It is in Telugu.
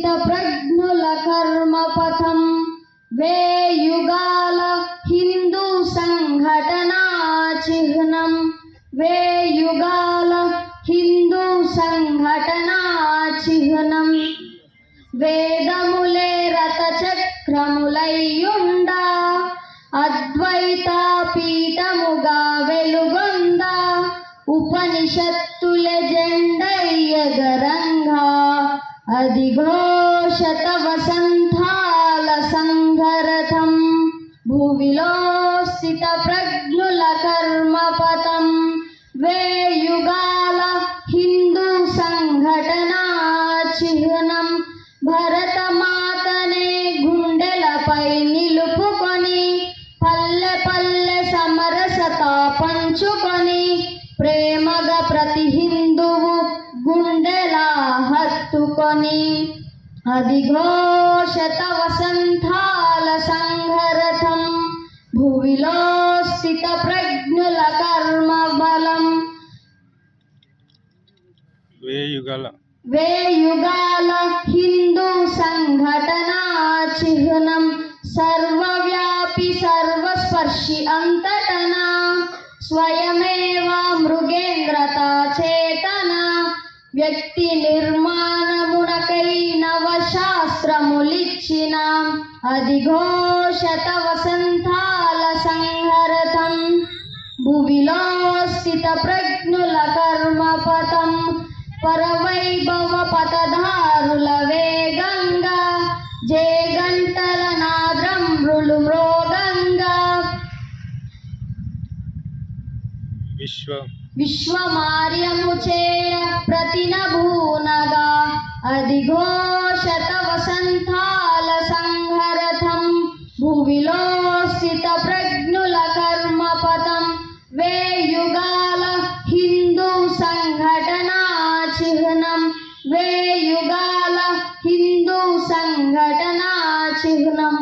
స్థిత ప్రజ్ఞుల కర్మపథం. వేయుగాల హిందూ సంఘటనా చిహ్నం. వేయుగాల హిందూ సంఘటనా చిహ్నం. వేదములే రత చక్రములయ్యుండా అద్వైత పీఠముగా వెలుగొందా. ఉపనిషత్తుల జెండయ్యగరంగా. అదిగో శత వసంతాల సంఘరథం భువిలో స్థిత ప్రజ్ఞుల కర్మపథం వేయుగాల హిందూ సంఘటనా చిహ్నం భరతమాతనే గుండెలపై నిలుపుకొని పల్లె పల్లె సమరసత పంచుకొని అదిగో శత వసంతాల సంఘరథం భువిలో స్థిత ప్రజ్ఞుల కర్మ బలం వేయుగల వేయుగాల హిందూ సంఘటనా చిహ్నం సర్వవ్యాపి సర్వస్పర్శి అంతటనా స్వయమేవ మృగేంద్రత చేతన వ్యక్తి నిర్మాణమునకై నవశాస్త్రములిచ్చిన అదిగో శత వసంతాల సంహరథం భువిలో స్థిత ప్రజ్ఞుల కర్మపథం. పరవైభవ పతధారుల వేగంగా. జేగంటల నాద్రమ్రులు మృగంగా. విశ్వ విశ్వమార్యము చేయ ప్రతినభూనగా. అదిగో శతవసంతాల సంహరథం భువిలో ప్రజ్ఞుల కర్మపదం వేయుగాల హిందూ సంఘటనా చిహ్నం వేయుగాల హిందూ సంఘటనా చిహ్నం